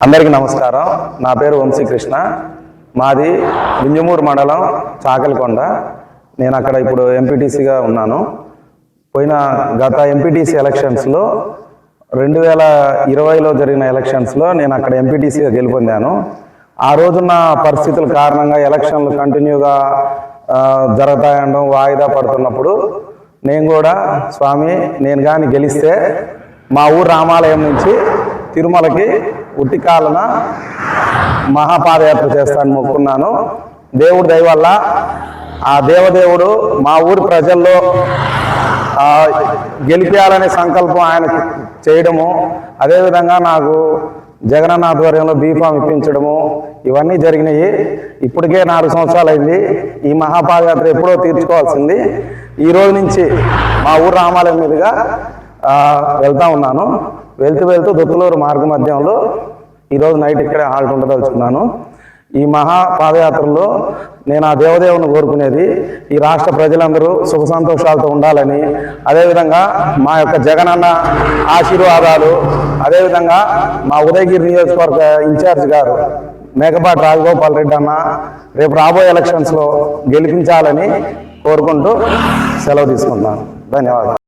అందరికీ నమస్కారం. నా పేరు వంశీకృష్ణ మాది వింజమూరు మండలం చాకలికొండ. నేను అక్కడ ఇప్పుడు ఎంపీటీసీగా ఉన్నాను. పోయిన గత ఎంపీటీసీ ఎలక్షన్స్లో రెండు వేల ఇరవైలో జరిగిన ఎలక్షన్స్లో నేను అక్కడ ఎంపీటీసీగా గెలుపొందాను. ఆ రోజున్న పరిస్థితుల కారణంగా ఎలక్షన్లు కంటిన్యూగా ఆ, వాయిదా పడుతున్నప్పుడు నేను కూడా స్వామి నేను కానీ గెలిస్తే మా ఊరు రామాలయం నుంచి తిరుమలకి ఉట్టికాలన మహాపాదయాత్ర చేస్తాను మొక్కున్నాను. దేవుడి దయవల్ల ఆ దేవదేవుడు మా ఊరి ప్రజల్లో గెలిపించాలనే గెలిపేయాలనే సంకల్పం ఆయన చేయడము అదేవిధంగా నాకు జగనన్న ఆధ్వర్యంలో బీఫామ్ ఇప్పించడము ఇవన్నీ జరిగినాయి. ఇప్పటికే నాలుగు సంవత్సరాలు అయింది. ఈ మహాపాదయాత్ర ఎప్పుడో తీర్చుకోవాల్సింది. ఈ రోజు నుంచి మా ఊరు రామాలయం మీదుగా వెళ్తా ఉన్నాను. వెళ్తూ వెళ్తూ దుత్తులూరు మార్గ మధ్యంలో ఈరోజు నైట్ ఇక్కడే హాల్ట్ ఉండదలుచుకున్నాను ఈ మహా పాదయాత్రలో నేను ఆ దేవదేవుని కోరుకునేది ఈ రాష్ట్ర ప్రజలందరూ సుఖ సంతోషాలతో ఉండాలని అదేవిధంగా మా యొక్క జగనన్న ఆశీర్వాదాలు అదేవిధంగా మా ఉదయగిరి నియోజకవర్గ ఇన్ఛార్జ్ గారు మేకపాటి రాజగోపాల్ రెడ్డి అన్న రేపు రాబోయే ఎలక్షన్స్లో గెలిపించాలని కోరుకుంటూ సెలవు తీసుకుంటున్నాను. ధన్యవాదాలు.